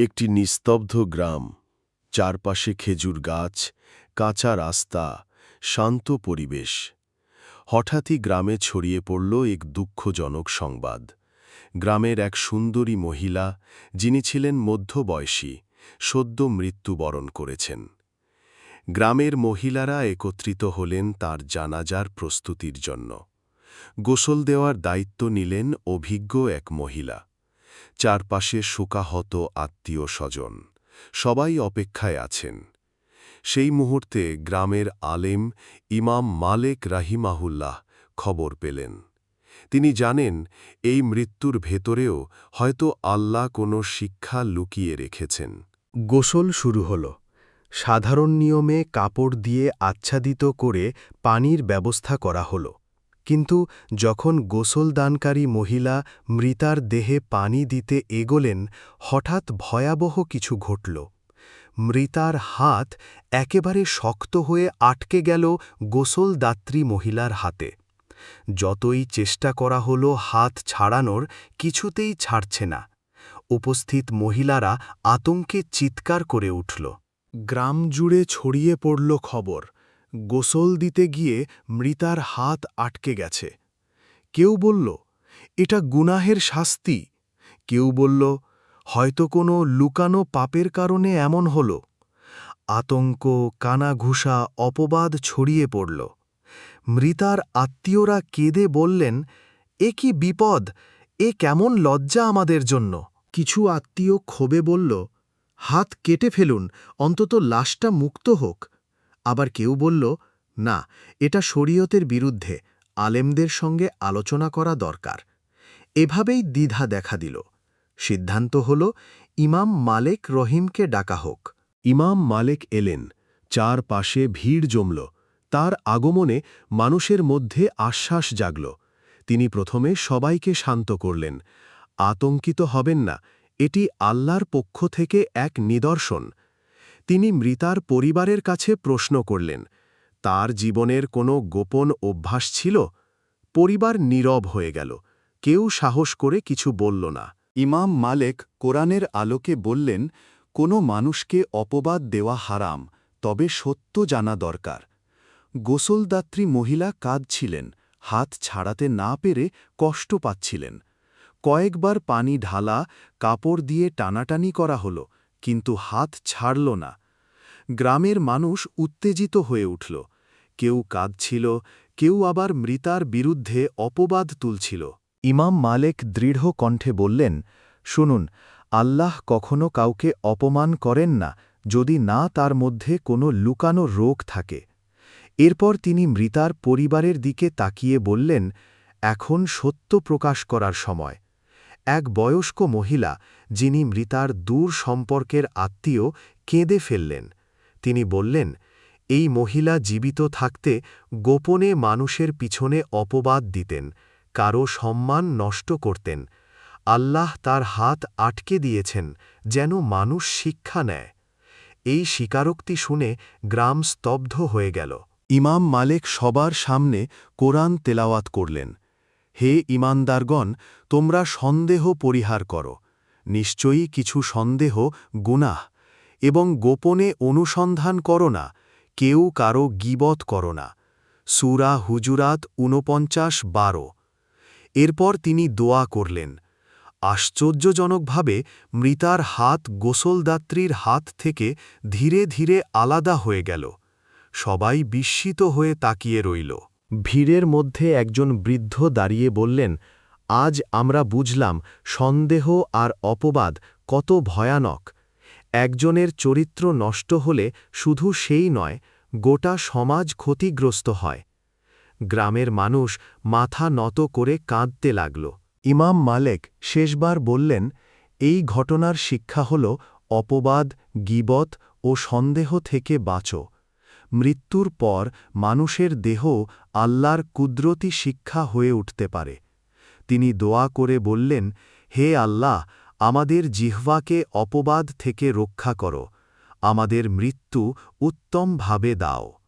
একটি নিস্তব্ধ গ্রাম। চারপাশে খেজুর গাছ, কাঁচা রাস্তা, শান্ত পরিবেশ। হঠাৎই গ্রামে ছড়িয়ে পড়ল এক দুঃখজনক সংবাদ। গ্রামের এক সুন্দরী মহিলা, যিনি ছিলেন মধ্যবয়সী, সদ্য মৃত্যুবরণ করেছেন। গ্রামের মহিলারা একত্রিত হলেন তার জানাজার প্রস্তুতির জন্য। গোসল দেওয়ার দায়িত্ব নিলেন অভিজ্ঞ এক মহিলা। চারপাশে শোকাহত আত্মীয় স্বজন সবাই অপেক্ষায় আছেন। সেই মুহূর্তে গ্রামের আলেম ইমাম মালেক রাহিমাহুল্লাহ খবর পেলেন। তিনি জানেন, এই মৃত্যুর ভেতরেও হয়তো আল্লাহ কোনো শিক্ষা লুকিয়ে রেখেছেন। গোসল শুরু হল। সাধারণ নিয়মে কাপড় দিয়ে আচ্ছাদিত করে পানির ব্যবস্থা করা হল। কিন্তু যখন গোসলদানকারী মহিলা মৃতার দেহে পানি দিতে এগোলেন, হঠাৎ ভয়াবহ কিছু ঘটল। মৃতার হাত একেবারে শক্ত হয়ে আটকে গেল গোসলদাত্রী মহিলার হাতে। যতই চেষ্টা করা হল হাত ছাড়ানোর, কিছুতেই ছাড়ছে না। উপস্থিত মহিলারা আতঙ্কে চিৎকার করে উঠল। গ্রাম জুড়ে ছড়িয়ে পড়ল খবর। গোসল দিতে গিয়ে মৃতার হাত আটকে গেছে। কেউ বলল, এটা গুনাহের শাস্তি। কেউ বলল, হয়তো কোনো লুকানো পাপের কারণে এমন হল। আতঙ্ক, কানাঘুষা, অপবাদ ছড়িয়ে পড়ল। মৃতার আত্মীয়রা কেঁদে বললেন, এ কি বিপদ? এ কেমন লজ্জা আমাদের জন্য? কিছু আত্মীয় ক্ষোভে বলল, হাত কেটে ফেলুন, অন্তত লাশটা মুক্ত হোক। আবার কেউ বলল, না, এটা শরীয়তের বিরুদ্ধে আলেমদের সঙ্গে আলোচনা করা দরকার। এভাবেই দ্বিধা দেখা দিল। সিদ্ধান্ত হল, ইমাম মালেক রহিমকে ডাকা হোক। ইমাম মালেক এলেন চার পাশে ভিড় জমল। তার আগমনে মানুষের মধ্যে আশ্বাস জাগল। তিনি প্রথমে সবাইকে শান্ত করলেন। আতঙ্কিত হবেন না, এটি আল্লাহর পক্ষ থেকে এক নিদর্শন। তিনি মৃতার পরিবারের কাছে প্রশ্ন করলেন, তার জীবনের কোনো গোপন অভ্যাস ছিল? পরিবার নীরব হয়ে গেল, কেউ সাহস করে কিছু বলল না। ইমাম মালেক কোরআনের আলোকে বললেন, কোনো মানুষকে অপবাদ দেওয়া হারাম, তবে সত্য জানা দরকার। গোসলদাত্রী মহিলা কাঁদছিলেন, হাত ছাড়াতে না পেরে কষ্ট পাচ্ছিলেন। কয়েকবার পানি ঢালা, কাপড় দিয়ে টানাটানি করা হল, কিন্তু হাত ছাড়ল না। গ্রামের মানুষ উত্তেজিত হয়ে উঠল। কেউ কাঁদছিল, কেউ আবার মৃতার বিরুদ্ধে অপবাদ তুলছিল। ইমাম মালেক দৃঢ় কণ্ঠে বললেন, শুনুন, আল্লাহ কখনো কাউকে অপমান করেন না, যদি না তার মধ্যে কোনো লুকানো রোগ থাকে। এরপর তিনি মৃতার পরিবারের দিকে তাকিয়ে বললেন, এখন সত্য প্রকাশ করার সময়। এক বয়স্ক মহিলা, যিনি মৃতার দূর সম্পর্কের আত্মীয়, কেঁদে ফেললেন। তিনি বললেন, এই মহিলা জীবিত থাকতে গোপনে মানুষের পিছনে অপবাদ দিতেন, কারও সম্মান নষ্ট করতেন। আল্লাহ তার হাত আটকে দিয়েছেন যেন মানুষ শিক্ষা নেয়। এই স্বীকারোক্তি শুনে গ্রাম স্তব্ধ হয়ে গেল। ইমাম মালেক সবার সামনে কোরআন তেলাওয়াত করলেন, হে ইমানদারগণ, তোমরা সন্দেহ পরিহার করো। নিশ্চয়ই কিছু সন্দেহ, গুনাহ। এবং গোপনে অনুসন্ধান করো না, কেউ কারও গিবত করো না। সুরা হুজুরাত ঊনপঞ্চাশ বারো। এরপর তিনি দোয়া করলেন। আশ্চর্যজনকভাবে মৃতার হাত গোসলদাত্রীর হাত থেকে ধীরে ধীরে আলাদা হয়ে গেল। সবাই বিস্মিত হয়ে তাকিয়ে রইল। ভিড়ের মধ্যে একজন বৃদ্ধ দাঁড়িয়ে বললেন, আজ আমরা বুঝলাম সন্দেহ আর অপবাদ কত ভয়ানক। একজনের চরিত্র নষ্ট হলে শুধু সেই নয়, গোটা সমাজ ক্ষতিগ্রস্ত হয়। গ্রামের মানুষ মাথা নত করে কাঁদতে লাগল। ইমাম মালেক শেষবার বললেন, এই ঘটনার শিক্ষা হল অপবাদ, গিবত ও সন্দেহ থেকে বাঁচো। মৃত্যুর পর মানুষের দেহ আল্লাহর কুদরতি শিক্ষা হয়ে উঠতে পারে। তিনি দোয়া করে বললেন, হে আল্লাহ আমাদের জিহ্বাকে অপবাদ থেকে রক্ষা করো। আমাদের মৃত্যু উত্তমভাবে দাও।